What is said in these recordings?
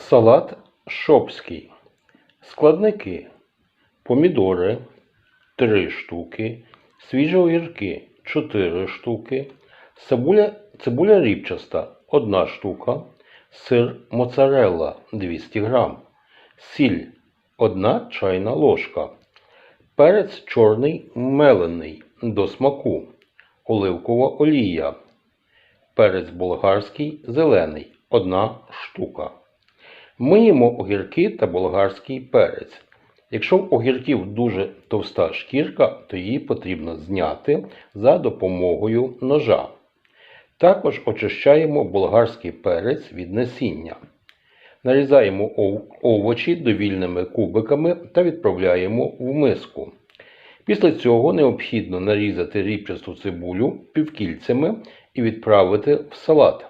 Салат шопський. Складники. Помідори 3 штуки, свіжі огірки 4 штуки, цибуля, цибуля ріпчаста 1 штука, сир моцарелла 200 грам, сіль 1 чайна ложка, перець чорний мелений до смаку, оливкова олія, перець болгарський зелений 1 штука. Миємо огірки та болгарський перець. Якщо в огірків дуже товста шкірка, то її потрібно зняти за допомогою ножа. Також очищаємо болгарський перець від насіння. Нарізаємо овочі довільними кубиками та відправляємо в миску. Після цього необхідно нарізати ріпчасту цибулю півкільцями і відправити в салат.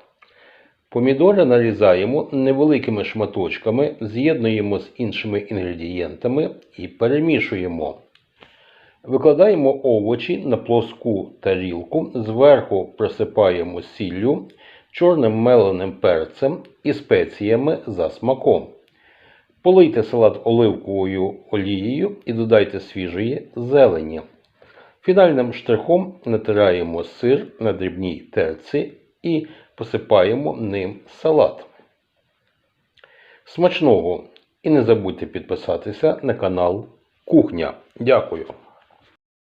Помідори нарізаємо невеликими шматочками, з'єднуємо з іншими інгредієнтами і перемішуємо. Викладаємо овочі на плоску тарілку, зверху присипаємо сіллю, чорним меленим перцем і спеціями за смаком. Полийте салат оливковою олією і додайте свіжої зелені. Фінальним штрихом натираємо сир на дрібній терці і посипаємо ним салат. Смачного! І не забудьте підписатися на канал Кухня. Дякую!